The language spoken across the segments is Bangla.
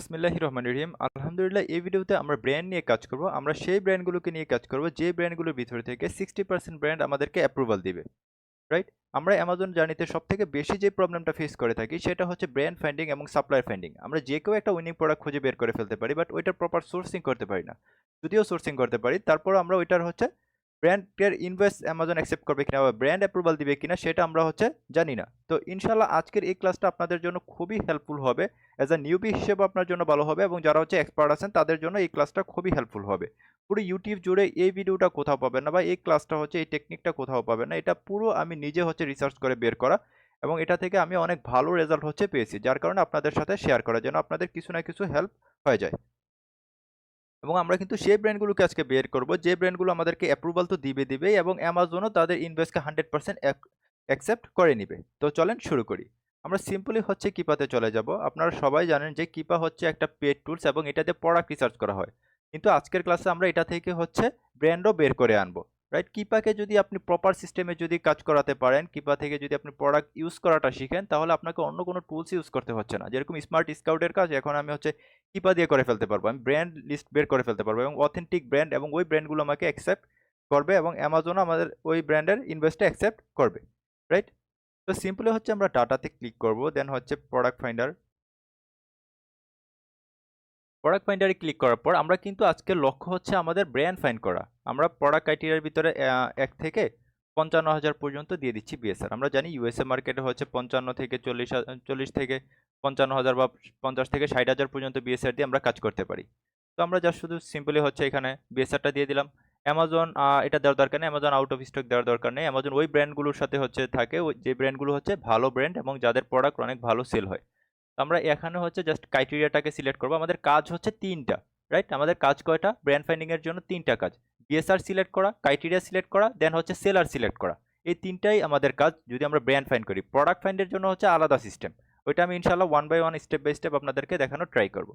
বিসমিল্লাহ রহমান রহিম আলহামদুলিল্লাহ, এই ভিডিওতে আমরা ব্র্যান্ড নিয়ে কাজ করব। আমরা সেই ব্র্যান্ডগুলোকে নিয়ে কাজ করব যে ব্র্যান্ডগুলোর ভিতর থেকে সিক্সটি পার্সেন্ট ব্র্যান্ড আমাদেরকে অ্যাপ্রুভাল দিবে। রাইট আমরা অ্যামাজন জার্নিতে সব থেকে বেশি যে প্রবলেমটা ফেস করে থাকি সেটা হচ্ছে ব্র্যান্ড ফাইন্ডিং এবং সাপ্লায়ার ফাইন্ডিং আমরা যে কেউ একটা উইনিং প্রোডাক্ট খুঁজে বের করে ফেলতে পারি বাট ওইটার প্রপার সোর্সিং করতে পারি না। যদিও সোর্সিং করতে পারি তারপর আমরা ওইটার হচ্ছে ব্র্যান্ডের ইনভেস্ট অ্যামাজন অ্যাকসেপ্ট করবে কিনা বা ব্র্যান্ড অ্যাপ্রুভাল দিবে কিনা সেটা আমরা হচ্ছে জানি না। তো ইনশাল্লাহ আজকের এই ক্লাসটা আপনাদের জন্য খুবই হেল্পফুল হবে। অ্যাজ আ নিউবি হিসেবে আপনার জন্য ভালো হবে এবং যারা হচ্ছে এক্সপার্ট আছেন তাদের জন্য এই ক্লাসটা খুবই হেল্পফুল হবে। পুরো ইউটিউব জুড়ে এই ভিডিওটা কোথাও পাবেন না বা এই ক্লাসটা হচ্ছে এই টেকনিকটা কোথাও পাবেন না। এটা পুরো আমি নিজে হচ্ছে রিসার্চ করে বের করা এবং এটা থেকে আমি অনেক ভালো রেজাল্ট হচ্ছে পেয়েছি, যার কারণে আপনাদের সাথে শেয়ার করার জন্য আপনাদের কিছু না কিছু হেল্প হয়ে যায়। এবং আমরা কিন্তু সেই ব্র্যান্ডগুলোকে আজকে বের করব। যে ব্র্যান্ডগুলো আমাদেরকে অ্যাপ্রুভাল তো দিবে দিবে এবং অ্যামাজনও তাদের ইনভেস্টকে হান্ড্রেড পার্সেন্ট অ্যাকসেপ্ট করে নিবে। তো চলেন শুরু করি। আমরা সিম্পলি হচ্ছে কিপাতে চলে যাব। আপনারা সবাই জানেন যে কিপা হচ্ছে একটা পেড টুলস এবং এটাতে প্রোডাক্ট রিসার্চ করা হয়। কিন্তু আজকের ক্লাসে আমরা এটা থেকে হচ্ছে ব্র্যান্ডও বের করে আনব। রাইট কিপাকে যদি আপনি প্রপার সিস্টেমে যদি কাজ করাতে পারেন কিপা থেকে যদি আপনি প্রোডাক্ট ইউজ করাটা শিখেন, তাহলে আপনাকে অন্য কোনো টুলস ইউজ করতে হচ্ছে না। যেরকম স্মার্ট স্কাউটের কাজ, এখন আমি হচ্ছে কিপা দিয়ে করে ফেলতে পারব। আমি ব্র্যান্ড লিস্ট বের করে ফেলতে পারব এবং অথেন্টিক ব্র্যান্ড এবং ওই ব্র্যান্ডগুলো আমাকে অ্যাকসেপ্ট করবে এবং অ্যামাজনও আমাদের ওই ব্র্যান্ডের ইনভেস্টে অ্যাকসেপ্ট করবে। রাইট তো সিম্পলি হচ্ছে আমরা ডাটাতে ক্লিক করব দেন হচ্ছে প্রোডাক্ট ফাইন্ডার প্রোডাক্ট ফাইন্ডারে ক্লিক করার পর আমরা কিন্তু আজকে লক্ষ্য হচ্ছে আমাদের ব্র্যান্ড ফাইন্ড করা। আমরা প্রোডাক্ট ক্রাইটেরিয়ার ভিতরে এক থেকে পঞ্চান্ন হাজার পর্যন্ত দিয়ে দিচ্ছি বিএসআর আমরা জানি ইউএসএ মার্কেটে হচ্ছে পঞ্চান্ন থেকে চল্লিশ চল্লিশ থেকে পঞ্চান্ন হাজার বা পঞ্চাশ থেকে ষাট হাজার পর্যন্ত বিএসআর দিয়ে আমরা কাজ করতে পারি। তো আমরা যা শুধু সিম্পলি হচ্ছে এখানে বিএসআরটা দিয়ে দিলাম। অ্যামাজন এটা দেওয়ার দরকার নেই। অ্যামাজন আউট অফ স্টক দেওয়ার দরকার নেই। অ্যামাজন ওই ব্র্যান্ডগুলোর সাথে হচ্ছে থাকে। ওই যে ব্র্যান্ডগুলো হচ্ছে ভালো ব্র্যান্ড এবং যাদের প্রোডাক্ট অনেক ভালো সেল হয়। আমরা এখানে হচ্ছে জাস্ট ক্রাইটেরিয়াটাকে সিলেক্ট করব। আমাদের কাজ হচ্ছে তিনটা রাইট আমাদের কাজ কয়টা? ব্র্যান্ড ফাইন্ডিংয়ের জন্য তিনটা কাজ। বিএসআর সিলেক্ট করা ক্রাইটেরিয়া সিলেক্ট করা দেন হচ্ছে সেলার সিলেক্ট করা। এই তিনটাই আমাদের কাজ যদি আমরা ব্র্যান্ড ফাইন্ড করি। প্রোডাক্ট ফাইন্ডের জন্য হচ্ছে আলাদা সিস্টেম ওইটা আমি ইনশাল্লাহ one by one step by step আপনাদেরকে দেখানো ট্রাই করব।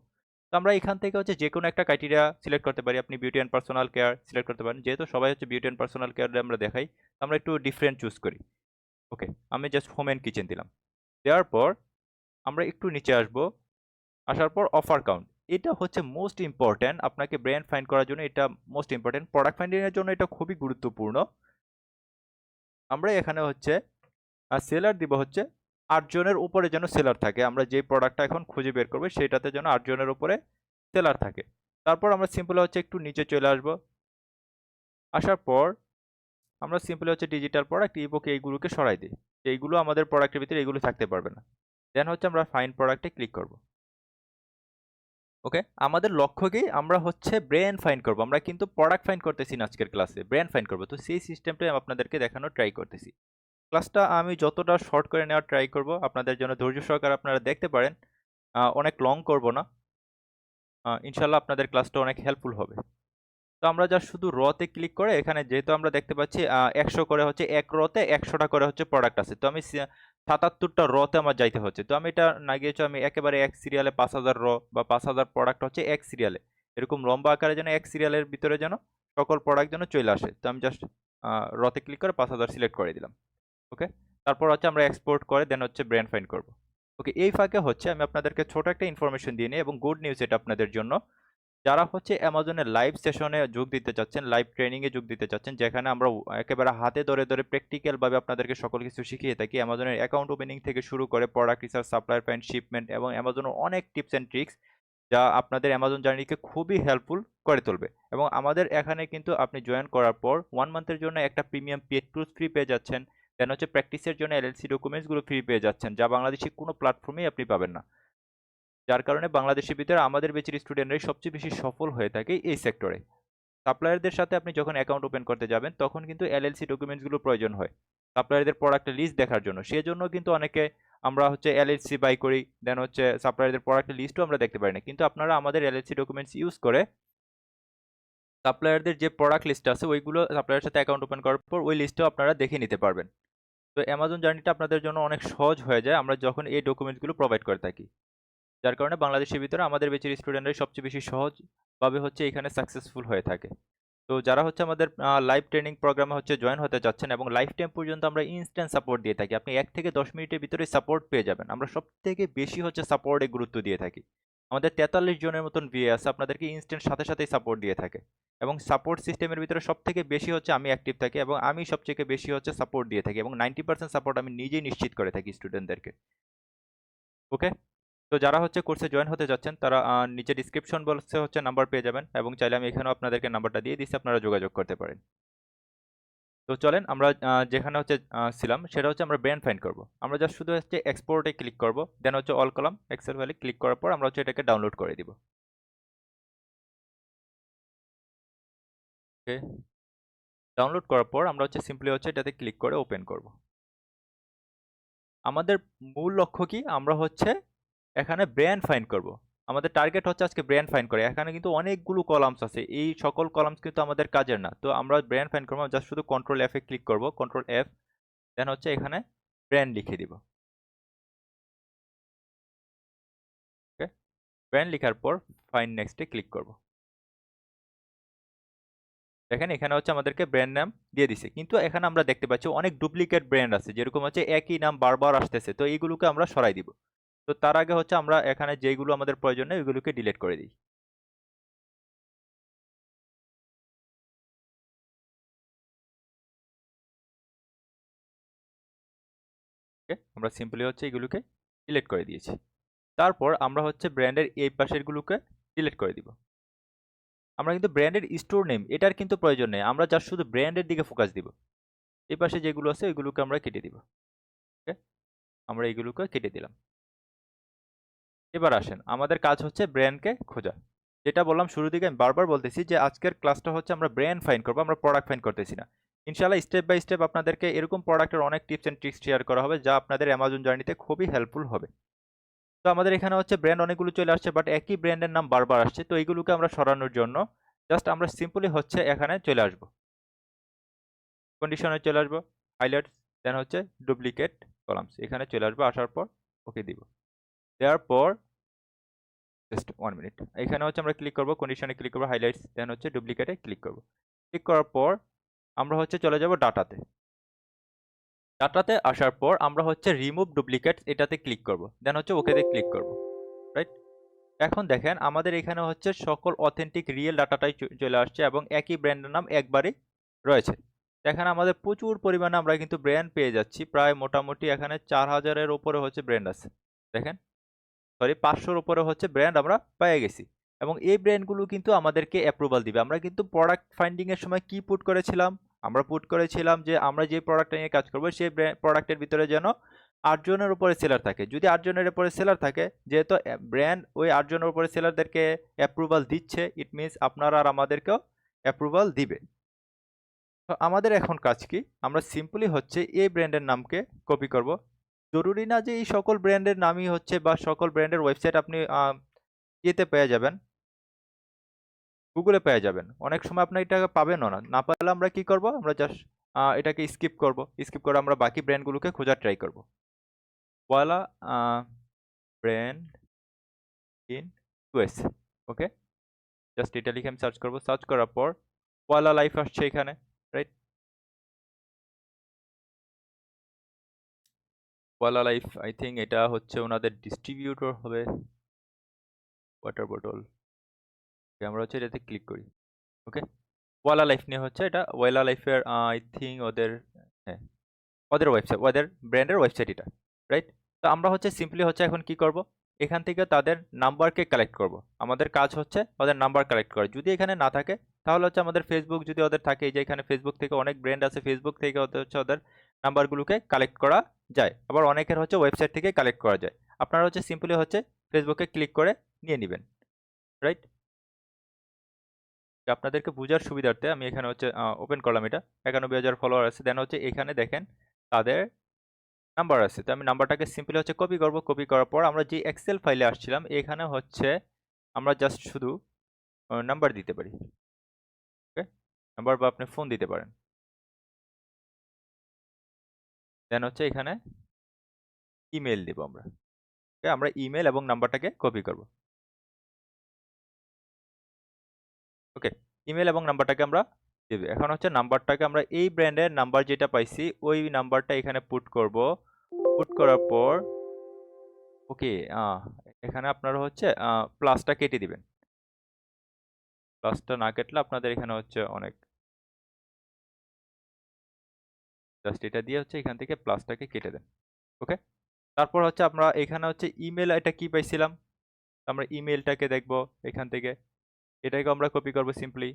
তো আমরা এখান থেকে হচ্ছে যে কোনো একটা ক্রাইটেরিয়া সিলেক্ট করতে পারি। আপনি beauty and personal care select করতে পারেন। যেহেতু সবাই হচ্ছে বিউটি অ্যান্ড পার্সোনাল কেয়ারে আমরা দেখাই আমরা একটু ডিফারেন্ট চুজ করি। ওকে আমি জাস্ট হোম অ্যান্ড কিচেন দিলাম। দেওয়ার পর আমরা একটু নিচে আসব। আসার পর অফার কাউন্ট এটা হচ্ছে মোস্ট ইম্পর্ট্যান্ট আপনাকে ব্র্যান্ড ফাইন্ড করার জন্য এটা মোস্ট ইম্পর্ট্যান্ট প্রোডাক্ট ফাইন্ডিংয়ের জন্য এটা খুবই গুরুত্বপূর্ণ। আমরা এখানে হচ্ছে সেলার দিব হচ্ছে আটজনের উপরে যেন সেলার থাকে। আমরা যে প্রোডাক্টটা এখন খুঁজে বের করব সেটাতে যেন আটজনের উপরে সেলার থাকে। তারপর আমরা সিম্পল হচ্ছে একটু নিচে চলে আসব। আসার পর আমরা সিম্পলি হচ্ছে ডিজিটাল প্রোডাক্ট ইবুক এইগুলোকে সরাই দিই। এইগুলো আমাদের প্রোডাক্টের ভিতরে এইগুলো থাকতে পারবে না। দেন হচ্ছে আমরা ফাইন প্রোডাক্টে ক্লিক করব। ওকে আমাদের লক্ষ্যকেই আমরা হচ্ছে ব্রেন ফাইন করব। আমরা কিন্তু প্রোডাক্ট ফাইন করতেছি না আজকের ক্লাসে ব্রেন ফাইন করব। তো সেই সিস্টেমটাই আপনাদেরকে দেখানোর ট্রাই করতেছি। ক্লাসটা আমি যতটা শর্ট করে নেওয়ার ট্রাই করব, আপনাদের জন্য ধৈর্য সহকারে আপনারা দেখতে পারেন। অনেক লং করব না। ইনশাল্লাহ আপনাদের ক্লাসটা অনেক হেল্পফুল হবে। তো আমরা যা শুধু রতে ক্লিক করে এখানে যেহেতু আমরা দেখতে পাচ্ছি একশো করে হচ্ছে এক রতে একশোটা করে হচ্ছে প্রোডাক্ট আছে। তো আমি সাতাত্তরটা রতে আমার যাইতে হচ্ছে। তো আমি এটা না গিয়েছি, আমি একেবারে এক সিরিয়ালে পাঁচ হাজার র বা পাঁচ হাজার প্রোডাক্ট হচ্ছে এক সিরিয়ালে এরকম লম্বা আকারে যেন এক সিরিয়ালের ভিতরে যেন সকল প্রোডাক্ট যেন চলে আসে। তো আমি জাস্ট রতে ক্লিক করে পাঁচ হাজার সিলেক্ট করে দিলাম। ওকে তারপর হচ্ছে আমরা এক্সপোর্ট করে দেন হচ্ছে ব্র্যান্ড ফাইন্ড করব। ওকে এই ফাঁকে হচ্ছে আমি আপনাদেরকে ছোট একটা ইনফরমেশন দিয়ে নিই এবং গুড নিউজ এটা আপনাদের জন্য। যারা হচ্ছে অ্যামাজনের লাইভ সেশনে যোগ দিতে চাচ্ছেন লাইভ ট্রেনিংয়ে যোগ দিতে চাচ্ছেন, যেখানে আমরা একেবারে হাতে ধরে ধরে প্র্যাকটিক্যালভাবে আপনাদেরকে সকল কিছু শিখিয়ে থাকি। অ্যামাজনের অ্যাকাউন্ট ওপেনিং থেকে শুরু করে প্রোডাক্ট রিসার্চ সাপ্লায়ার প্যান্ট শিপমেন্ট এবং অ্যামাজনের অনেক টিপস অ্যান্ড ট্রিক্স যা আপনাদের অ্যামাজন জার্নিকে খুবই হেল্পফুল করে তুলবে। এবং আমাদের এখানে কিন্তু আপনি জয়েন করার পর ওয়ান মান্থের জন্য একটা প্রিমিয়াম পেড টুলস ফ্রি পেয়ে যাচ্ছেন। দেন হচ্ছে প্র্যাকটিসের জন্য এলএলসি ডকুমেন্টসগুলো ফ্রি পেয়ে যাচ্ছেন, যা বাংলাদেশি কোনো প্ল্যাটফর্মেই আপনি পাবেন না। যার কারণে বাংলাদেশের ভিতরে আমাদের বেচের স্টুডেন্টরাই সবচেয়ে বেশি সফল হয়ে থাকে এই সেক্টরে সাপ্লায়ারদের সাথে আপনি যখন অ্যাকাউন্ট ওপেন করতে যাবেন, তখন কিন্তু এলএলসি ডকুমেন্টসগুলো প্রয়োজন হয়। সাপ্লায়ারদের প্রোডাক্টের লিস্ট দেখার জন্য। সেজন্য কিন্তু অনেকে আমরা হচ্ছে এলএলসি বাই করি দেন হচ্ছে সাপ্লায়ারদের প্রোডাক্টের লিস্টও আমরা দেখতে পারি না। কিন্তু আপনারা আমাদের এলএলসি ডকুমেন্টস ইউজ করে সাপ্লায়ারদের যে প্রোডাক্ট লিস্ট আছে, ওইগুলো সাপ্লায়ারের সাথে অ্যাকাউন্ট ওপেন করার পর ওই লিস্টও আপনারা দেখে নিতে পারবেন। তো অ্যামাজন জার্নিটা আপনাদের জন্য অনেক সহজ হয়ে যায়। আমরা যখন এই ডকুমেন্টসগুলো প্রোভাইড করে থাকি। যার কারণে বাংলাদেশের ভিতরে আমাদের বেচের স্টুডেন্টরাই সবচেয়ে বেশি সহজভাবে হচ্ছে এখানে সাকসেসফুল হয়ে থাকে। তো যারা হচ্ছে আমাদের লাইভ ট্রেনিং প্রোগ্রামে হচ্ছে জয়েন হতে চাচ্ছেন এবং লাইফ টাইম পর্যন্ত আমরা ইনস্ট্যান্ট সাপোর্ট দিয়ে থাকি, আপনি এক থেকে দশ মিনিটের ভিতরে সাপোর্ট পেয়ে যাবেন। আমরা সব থেকে বেশি হচ্ছে সাপোর্টে গুরুত্ব দিয়ে থাকি। আমাদের তেতাল্লিশ জনের মতন ভিএ আছে আপনাদেরকে ইনস্ট্যান্ট সাথে সাথেই সাপোর্ট দিয়ে থাকে এবং সাপোর্ট সিস্টেমের ভিতরে সব থেকে বেশি হচ্ছে আমি অ্যাক্টিভ থাকি এবং আমি সবথেকে বেশি হচ্ছে সাপোর্ট দিয়ে থাকি এবং নাইনটি পার্সেন্ট সাপোর্ট আমি নিজেই নিশ্চিত করে থাকি স্টুডেন্টদেরকে ওকে তো যারা হচ্ছে কোর্সে জয়েন হতে যাচ্ছেন, তারা নিচে ডিসক্রিপশন বক্সে হচ্ছে নাম্বার পেয়ে যাবেন এবং চাইলে আমি এখানেও আপনাদেরকে নাম্বারটা দিয়ে দিচ্ছি, আপনারা যোগাযোগ করতে পারেন। তো চলেন আমরা যেখানে হচ্ছে ছিলাম, সেটা হচ্ছে আমরা ব্র্যান্ড ফাইন্ড করব। আমরা জাস্ট শুধু হচ্ছে এক্সপোর্টে ক্লিক করব দেন হচ্ছে all column excel valley click করার পর আমরা হচ্ছে এটাকে ডাউনলোড করে দিব। ওকে ডাউনলোড করার পর আমরা হচ্ছে সিম্পলি হচ্ছে এটাতে ক্লিক করে ওপেন করব। আমাদের মূল লক্ষ্য কি? আমরা হচ্ছে এখানে ব্র্যান্ড ফাইন্ড করব। আমাদের টার্গেট হচ্ছে আজকে ব্র্যান্ড ফাইন্ড করে। এখানে কিন্তু অনেকগুলো কলামস আছে। এই সকল কলামস কিন্তু আমাদের কাজের না। তো আমরা ব্র্যান্ড ফাইন্ড করব জাস্ট শুধু কন্ট্রোল এফ ক্লিক করব কন্ট্রোল এফ দেন হচ্ছে এখানে ব্র্যান্ড লিখে দিব। ওকে ব্র্যান্ড লেখার পর ফাইন নেক্সটে ক্লিক করব। দেখেন এখানে হচ্ছে আমাদেরকে ব্র্যান্ড নাম দিয়ে দিছে। কিন্তু এখানে আমরা দেখতে পাচ্ছি অনেক ডুপ্লিকেট ব্র্যান্ড আছে। যেরকম হচ্ছে একই নাম বারবার আসতেছে। তো এইগুলোকে আমরা সরাই দিব। তো তার আগে হচ্ছে আমরা এখানে যেইগুলো আমাদের প্রয়োজন নেই, ওইগুলোকে ডিলিট করে দিই। আমরা সিম্পলি হচ্ছে এগুলোকে ডিলিট করে দিয়েছি। তারপর আমরা হচ্ছে ব্র্যান্ডের এই পাশেরগুলোকে ডিলিট করে দিব। আমরা কিন্তু ব্র্যান্ডের স্টোর নেম এটার কিন্তু প্রয়োজন নেই। আমরা জাস্ট শুধু ব্র্যান্ডের দিকে ফোকাস দিব। এই পাশে যেগুলো আছে, ওইগুলোকে আমরা কেটে দিব। ওকে, আমরা এইগুলোকে কেটে দিলাম। এবার আসেন, আমাদের কাজ হচ্ছে ব্র্যান্ডকে খোঁজা। যেটা বললাম শুরু দিকে, আমি বারবার বলতেছি যে আজকের ক্লাসটা হচ্ছে আমরা ব্র্যান্ড ফাইন করব, আমরা প্রোডাক্ট ফাইন করতেছি না। ইনশাল্লাহ স্টেপ বাই স্টেপ আপনাদেরকে এরকম প্রোডাক্টের অনেক টিপস অ্যান্ড ট্রিক্স শেয়ার করা হবে, যা আপনাদের অ্যামাজন জার্নিতে খুবই হেল্পফুল হবে। তো আমাদের এখানে হচ্ছে ব্র্যান্ড অনেকগুলো চলে আসছে বাট একই ব্র্যান্ডের নাম বারবার আসছে, তো এইগুলোকে আমরা সরানোর জন্য জাস্ট আমরা সিম্পলি হচ্ছে এখানে চলে আসব। কন্ডিশনে চলে আসব হাইলাইটস দেন হচ্ছে ডুপ্লিকেট কলামস এখানে চলে আসব, আসার পর ওকে দিব। দেওয়ার পর জাস্ট ওয়ান মিনিট এখানে হচ্ছে আমরা ক্লিক করব কন্ডিশনে ক্লিক করব হাইলাইটস দেন হচ্ছে ডুপ্লিকেটে ক্লিক করব। ক্লিক করার পর আমরা হচ্ছে চলে যাব ডাটাতে ডাটাতে আসার পর আমরা হচ্ছে রিমুভ ডুপ্লিকেট এটাতে ক্লিক করব দেন হচ্ছে ওকেতে ক্লিক করব রাইট এখন দেখেন আমাদের এখানে হচ্ছে সকল অথেন্টিক রিয়েল ডাটাটাই চলে আসছে এবং একই ব্র্যান্ডের নাম একবারই রয়েছে। এখানে আমাদের প্রচুর পরিমাণে আমরা কিন্তু ব্র্যান্ড পেয়ে যাচ্ছি, প্রায় মোটামুটি এখানে চার হাজারের ওপরে হচ্ছে ব্র্যান্ড আছে। দেখেন? সরি, পাঁচশোর উপরে হচ্ছে ব্র্যান্ড আমরা পেয়ে গেছি। এবং এই ব্র্যান্ডগুলো কিন্তু আমাদেরকে অ্যাপ্রুভাল দিবে। আমরা কিন্তু প্রোডাক্ট ফাইন্ডিংয়ের সময় কি পুট করেছিলাম? আমরা পুট করেছিলাম যে আমরা যে প্রোডাক্টটা নিয়ে কাজ করব, সেই প্রোডাক্টের ভিতরে যেন আটজনের উপরে সেলার থাকে। যদি আটজনের উপরে সেলার থাকে, যেহেতু ব্র্যান্ড ওই আটজনের উপরে সেলারদেরকে অ্যাপ্রুভাল দিচ্ছে ইট মিনস আপনারা আর আমাদেরকেও অ্যাপ্রুভাল দিবে। তো আমাদের এখন কাজ কি? আমরা সিম্পলি হচ্ছে এই ব্র্যান্ডের নামকে কপি করব। জরুরি না যে এই সকল ব্র্যান্ডের নামই হচ্ছে বা সকল ব্র্যান্ডের ওয়েবসাইট আপনি ইয়েতে পেয়ে যাবেন। গুগলে পেয়ে যাবেন। অনেক সময় আপনি এটাকে পাবেনও না। না পারলে আমরা কি করব? আমরা জাস্ট এটাকে স্কিপ করব। স্কিপ করে আমরা বাকি ব্র্যান্ডগুলোকে খোঁজার ট্রাই করব। পয়লা brand in US okay just এটা লিখে আমি সার্চ করব। সার্চ করার পর পয়লা লাইফ আসছে এখানে। পয়লা লাইফ আই থিঙ্ক এটা হচ্ছে ওনাদের ডিস্ট্রিবিউটর হবে ওয়াটার বোটল আমরা হচ্ছে এটাতে ক্লিক করি। ওকে ওয়ালা লাইফ নিয়ে হচ্ছে এটা। ওয়ালা লাইফের আই থিঙ্ক ওদের হ্যাঁ ওদের ওয়েবসাইট ওদের ব্র্যান্ডের ওয়েবসাইট এটা রাইট তো আমরা হচ্ছে সিম্পলি হচ্ছে এখন কি করব? এখান থেকে তাদের নাম্বারকে কালেক্ট করব। আমাদের কাজ হচ্ছে ওদের নাম্বার কালেক্ট করা। যদি এখানে না থাকে, তাহলে হচ্ছে আমাদের ফেসবুক যদি ওদের থাকে, এই যে এখানে ফেসবুক থেকে অনেক ব্র্যান্ড আছে ফেসবুক থেকে ওদের হচ্ছে ওদের নাম্বারগুলোকে কালেক্ট করা যায়। আবার অনেকের হচ্ছে ওয়েবসাইট থেকে কালেক্ট করা যায়। আপনারা হচ্ছে সিম্পলি হচ্ছে ফেসবুকে ক্লিক করে নিয়ে নেবেন। রাইট আপনাদেরকে বোঝার সুবিধার্থে আমি এখানে হচ্ছে ওপেন করলাম এটা। একানব্বই হাজার ফলোয়ার আছে। দেন হচ্ছে এখানে দেখেন তাদের নাম্বার আছে। তো আমি নাম্বারটাকে সিম্পলি হচ্ছে কপি করব। কপি করার পর আমরা যে এক্সেল ফাইলে আসছিলাম, এখানে হচ্ছে আমরা জাস্ট শুধু নাম্বার দিতে পারি। ওকে নাম্বার বা আপনি ফোন দিতে পারেন। দেন হচ্ছে এখানে ইমেল দেব আমরা। আমরা ইমেল এবং নাম্বারটাকে কপি করব। ওকে ইমেল এবং নাম্বারটাকে আমরা দেবে। এখন হচ্ছে নাম্বারটাকে আমরা এই ব্র্যান্ডের নাম্বার যেটা পাইছি, ওই নাম্বারটা এখানে পুট করব। পুট করার পর ওকে এখানে আপনারা হচ্ছে প্লাসটা কেটে দিবেন। প্লাসটা না কেটলে আপনাদের এখানে হচ্ছে অনেক জাস্ট এটা দিয়ে হচ্ছে এখান থেকে প্লাসটাকে কেটে দেন ওকে তারপর হচ্ছে আমরা এখানে হচ্ছে ইমেল এটা কি পাইছিলাম? আমরা ইমেলটাকে দেখব এখান থেকে, এটাকে আমরা কপি করব সিম্পলি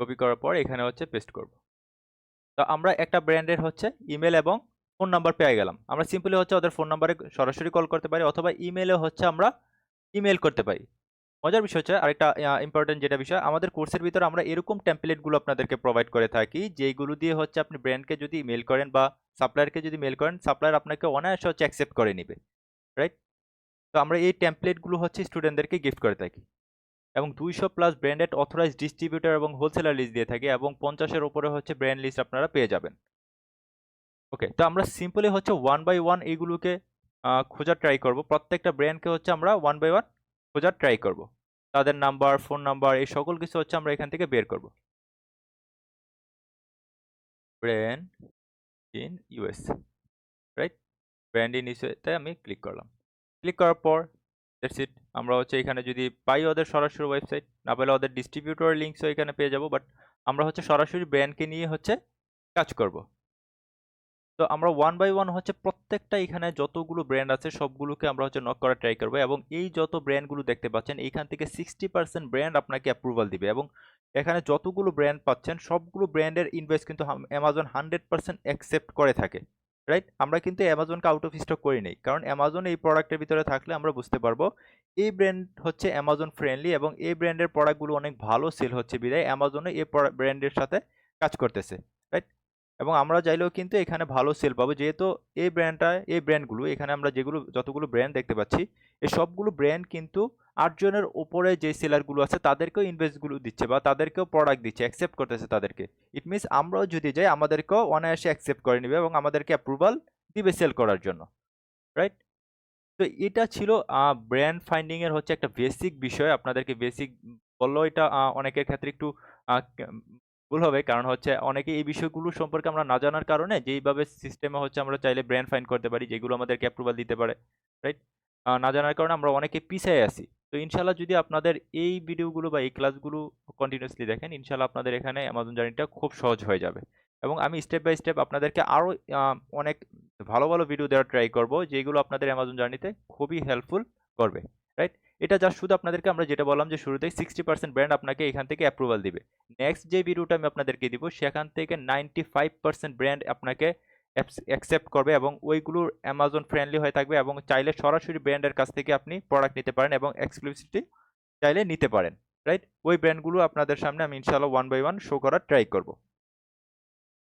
কপি করার পর এখানে হচ্ছে পেস্ট করব। তো আমরা একটা ব্র্যান্ডের হচ্ছে ইমেল এবং ফোন নাম্বার পেয়ে গেলাম। আমরা সিম্পলি হচ্ছে ওদের ফোন নাম্বারে সরাসরি কল করতে পারি, অথবা ইমেলে হচ্ছে আমরা ইমেল করতে পারি। মজার বিষয় হচ্ছে আরেকটা ইম্পর্টেন্ট যেটা বিষয়, আমাদের কোর্সের ভিতরে আমরা এরকম টেমপ্লেটগুলো আপনাদেরকে প্রোভাইড করে থাকি, যেগুলো দিয়ে হচ্ছে আপনি ব্র্যান্ডকে যদি মেল করেন বা সাপ্লায়ারকে যদি মেল করেন সাপ্লায়ার আপনাকে অনায়াসে হচ্ছে অ্যাকসেপ্ট করে নেবে রাইট তো আমরা এই টেমপ্লেটগুলো হচ্ছে স্টুডেন্টদেরকে গিফট করে থাকি এবং দুইশো প্লাস ব্র্যান্ডেড অথরাইজ ডিস্ট্রিবিউটর এবং হোলসেলার লিস্ট দিয়ে থাকি এবং পঞ্চাশের ওপরে হচ্ছে ব্র্যান্ড লিস্ট আপনারা পেয়ে যাবেন। ওকে তো আমরা সিম্পলি হচ্ছে ওয়ান বাই ওয়ান এইগুলোকে খোঁজার ট্রাই করব। প্রত্যেকটা ব্র্যান্ডকে হচ্ছে আমরা ওয়ান বাই ওয়ান খোঁজার ট্রাই করব। তাদের নাম্বার ফোন নাম্বার এই সকল কিছু হচ্ছে আমরা এখান থেকে বের করব। Brand in US right brand in ইউএসতে আমি ক্লিক করলাম। ক্লিক করার পর দ্যাটস ইট আমরা হচ্ছে এখানে যদি পাই ওদের সরাসরি ওয়েবসাইট না পেলে ওদের ডিস্ট্রিবিউটর লিঙ্কসও এখানে পেয়ে যাব বাট আমরা হচ্ছে সরাসরি ব্র্যান্ডকে নিয়ে হচ্ছে কাজ করব। তো আমরা ওয়ান বাই ওয়ান হচ্ছে প্রত্যেকটা এখানে যতগুলো ব্র্যান্ড আছে, সবগুলোকে আমরা হচ্ছে নক করার ট্রাই করব এবং এই যত ব্র্যান্ডগুলো দেখতে পাচ্ছেন এইখান থেকে সিক্সটি পার্সেন্ট ব্র্যান্ড আপনাকে অ্যাপ্রুভাল দিবে এবং এখানে যতগুলো ব্র্যান্ড পাচ্ছেন, সবগুলো ব্র্যান্ডের ইনভেস্ট কিন্তু অ্যামাজন হান্ড্রেড পার্সেন্ট অ্যাকসেপ্ট করে থাকে রাইট আমরা কিন্তু অ্যামাজনকে আউট অফ স্টক করি নেই, কারণ অ্যামাজন এই প্রোডাক্টের ভিতরে থাকলে আমরা বুঝতে পারব, এই ব্র্যান্ড হচ্ছে অ্যামাজন ফ্রেন্ডলি এবং এই ব্র্যান্ডের প্রোডাক্টগুলো অনেক ভালো সেল হচ্ছে বিদায় অ্যামাজনে এই ব্র্যান্ডের সাথে কাজ করতেছে রাইট এবং আমরা চাইলেও কিন্তু এখানে ভালো সেল পাবো। যেহেতু এই ব্র্যান্ডটা এই ব্র্যান্ডগুলো এখানে আমরা যেগুলো, যতগুলো ব্র্যান্ড দেখতে পাচ্ছি, এই সবগুলো ব্র্যান্ড কিন্তু আটজনের ওপরে যে সেলারগুলো আছে, তাদেরকেও ইনভেস্টগুলো দিচ্ছে বা তাদেরকেও প্রোডাক্ট দিচ্ছে অ্যাকসেপ্ট করতেছে তাদেরকে। ইট মিনস আমরাও যদি যাই, আমাদেরকেও অনায়াসে অ্যাকসেপ্ট করে নেবে এবং আমাদেরকে অ্যাপ্রুভাল দিবে সেল করার জন্য। রাইট তো এটা ছিল ব্র্যান্ড ফাইন্ডিংয়ের হচ্ছে একটা বেসিক বিষয়। আপনাদেরকে বেসিক বললেও এটা অনেকের ক্ষেত্রে একটু ভুল হবে। কারণ হচ্ছে অনেকে এই বিষয়গুলো সম্পর্কে আমরা না জানার কারণে যেইভাবে সিস্টেমে হচ্ছে আমরা চাইলে ব্র্যান্ড ফাইন করতে পারি, যেগুলো আমাদেরকে অ্যাপ্রুভাল দিতে পারে রাইট না জানার কারণে আমরা অনেকে পিছিয়ে আছি। তো ইনশাল্লাহ যদি আপনাদের এই ভিডিওগুলো বা এই ক্লাসগুলো কন্টিনিউসলি দেখেন ইনশাল্লাহ আপনাদের এখানে অ্যামাজন জার্নিটা খুব সহজ হয়ে যাবে। এবং আমি স্টেপ বাই স্টেপ আপনাদেরকে আরও অনেক ভালো ভালো ভিডিও দেওয়ার ট্রাই করব, যেগুলো আপনাদের অ্যামাজন জার্নিতে খুবই হেল্পফুল করবে রাইট এটা যা শুধু আপনাদেরকে আমরা যেটা বললাম যে শুরুতেই সিক্সটি পার্সেন্ট ব্র্যান্ড আপনাকে এখান থেকে অ্যাপ্রুভাল দিবে। নেক্সট যে ভিডিওটা আমি আপনাদেরকে দিব, সেখান থেকে নাইনটি ফাইভ পার্সেন্ট ব্র্যান্ড আপনাকে অ্যাকসেপ্ট করবে এবং ওইগুলোর অ্যামাজন ফ্রেন্ডলি হয়ে থাকবে এবং চাইলে সরাসরি ব্র্যান্ডের কাছ থেকে আপনি প্রোডাক্ট নিতে পারেন এবং এক্সক্লুসিভলি চাইলে নিতে পারেন রাইট ওই ব্র্যান্ডগুলো আপনাদের সামনে আমি ইনশাআল্লাহ ওয়ান বাই ওয়ান শো করার ট্রাই করব।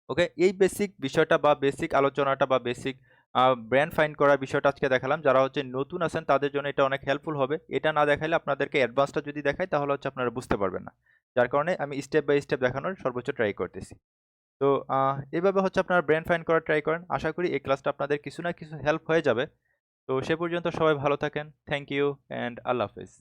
ওকে এই বেসিক বিষয়টা বা বেসিক আলোচনাটা বা বেসিক ব্র্যান্ড ফাইন্ড করার বিষয়টা আজকে দেখালাম। যারা হচ্ছে নতুন আছেন, তাদের জন্য এটা অনেক হেল্পফুল হবে। এটা না দেখাইলে আপনাদেরকে অ্যাডভান্সটা যদি দেখায় তাহলে হচ্ছে আপনারা বুঝতে পারবেন না। যার কারণে আমি স্টেপ বাই স্টেপ দেখানোর সর্বোচ্চ ট্রাই করতেছি। তো এভাবে হচ্ছে আপনারা ব্র্যান্ড ফাইন্ড করার ট্রাই করেন। আশা করি এই ক্লাসটা আপনাদের কিছু না কিছু হেল্প হয়ে যাবে। তো সে পর্যন্ত সবাই ভালো থাকেন। থ্যাংক ইউ অ্যান্ড আল্লাহ হাফেজ।